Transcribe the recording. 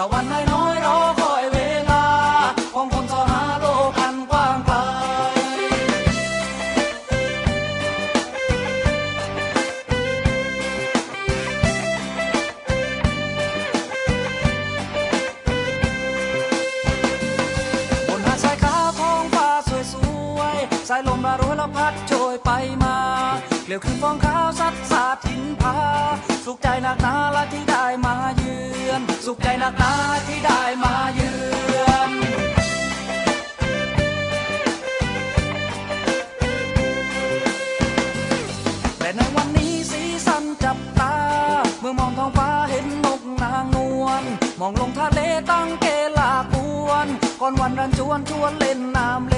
สวรรค์น้อยรอคอยเวลา ของคนสหาโลกันกว้างไกลบนหาดชายขาวท้องฟ้าสวยสวยสายลมระรวยละพัดโชยไปมาเกลียวคืนฟองขาวซัดสาดทินพาสุขใจหนักหนา อนสุขใจนักหาที่ได้มาเยือนแต่ในวันนี้สีสันจับตา เมื่อมองท้องฟ้าเห็นนกนางนวลมองลงทะเลตั้งเกลากวนก่อนวันรันจวนชวนเล่นน้ำเล